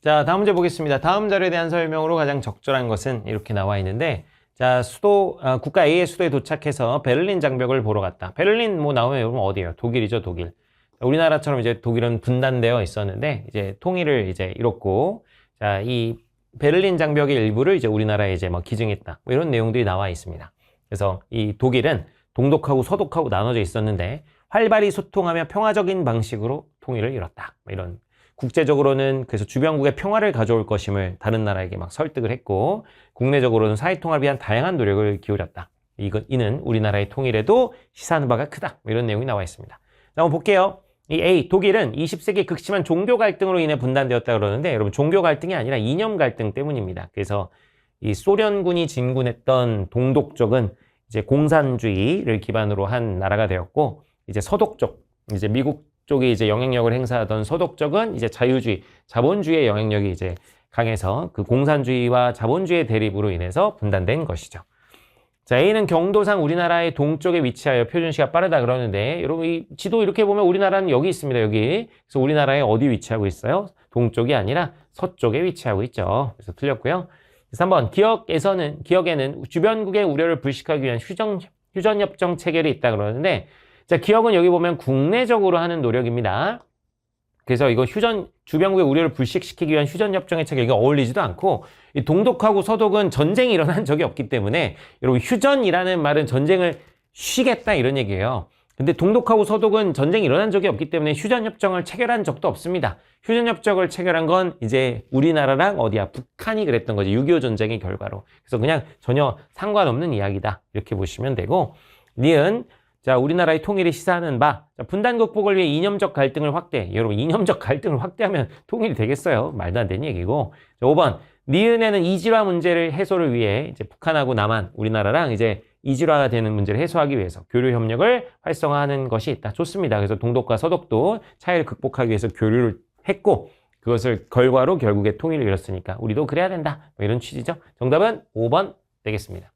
자, 다음 문제 보겠습니다. 다음 자료에 대한 설명으로 가장 적절한 것은 이렇게 나와 있는데, 자, 수도, 아, 국가 A의 수도에 도착해서 베를린 장벽을 보러 갔다. 베를린 뭐 나오면 여러분 어디예요? 독일이죠, 독일. 우리나라처럼 이제 독일은 분단되어 있었는데, 이제 통일을 이제 이뤘고, 자, 이 베를린 장벽의 일부를 이제 우리나라에 이제 뭐 기증했다. 뭐 이런 내용들이 나와 있습니다. 그래서 이 독일은 동독하고 서독하고 나눠져 있었는데, 활발히 소통하며 평화적인 방식으로 통일을 이뤘다. 뭐 이런 국제적으로는 그래서 주변국의 평화를 가져올 것임을 다른 나라에게 막 설득을 했고 국내적으로는 사회 통합을 위한 다양한 노력을 기울였다. 이건 이는 우리나라의 통일에도 시사하는 바가 크다. 뭐 이런 내용이 나와 있습니다. 자, 한번 볼게요. 이 A 독일은 20세기 극심한 종교 갈등으로 인해 분단되었다 그러는데 여러분 종교 갈등이 아니라 이념 갈등 때문입니다. 그래서 이 소련군이 진군했던 동독 쪽은 이제 공산주의를 기반으로 한 나라가 되었고 이제 서독 쪽 이제 미국 쪽이 이제 영향력을 행사하던 서독 쪽은 이제 자유주의, 자본주의의 영향력이 이제 강해서 그 공산주의와 자본주의의 대립으로 인해서 분단된 것이죠. 자, A는 경도상 우리나라의 동쪽에 위치하여 표준시가 빠르다 그러는데 여러분 이 지도 이렇게 보면 우리나라는 여기 있습니다. 여기. 그래서 우리나라에 어디 위치하고 있어요? 동쪽이 아니라 서쪽에 위치하고 있죠. 그래서 틀렸고요. 3번 기억에서는 기억에는 주변국의 우려를 불식하기 위한 휴전 휴전 협정 체결이 있다 그러는데 자, 기억은 여기 보면 국내적으로 하는 노력입니다. 그래서 이거 휴전, 주변국의 우려를 불식시키기 위한 휴전 협정의 체결, 이게 어울리지도 않고, 이 동독하고 서독은 전쟁이 일어난 적이 없기 때문에, 여러분, 휴전이라는 말은 전쟁을 쉬겠다 이런 얘기예요. 근데 동독하고 서독은 전쟁이 일어난 적이 없기 때문에 휴전협정을 체결한 적도 없습니다. 휴전협정을 체결한 건 이제 우리나라랑 어디야? 북한이 그랬던 거지. 6.25 전쟁의 결과로. 그래서 그냥 전혀 상관없는 이야기다. 이렇게 보시면 되고, 니은, 자, 우리나라의 통일이 시사하는 바, 자, 분단 극복을 위해 이념적 갈등을 확대. 여러분, 이념적 갈등을 확대하면 통일이 되겠어요? 말도 안 되는 얘기고. 자, 5번. 니은에는 이질화 문제를 해소를 위해 이제 북한하고 남한, 우리나라랑 이제 이질화가 되는 문제를 해소하기 위해서 교류 협력을 활성화하는 것이 있다. 좋습니다. 그래서 동독과 서독도 차이를 극복하기 위해서 교류를 했고, 그것을 결과로 결국에 통일을 이뤘으니까 우리도 그래야 된다. 뭐 이런 취지죠. 정답은 5번 되겠습니다.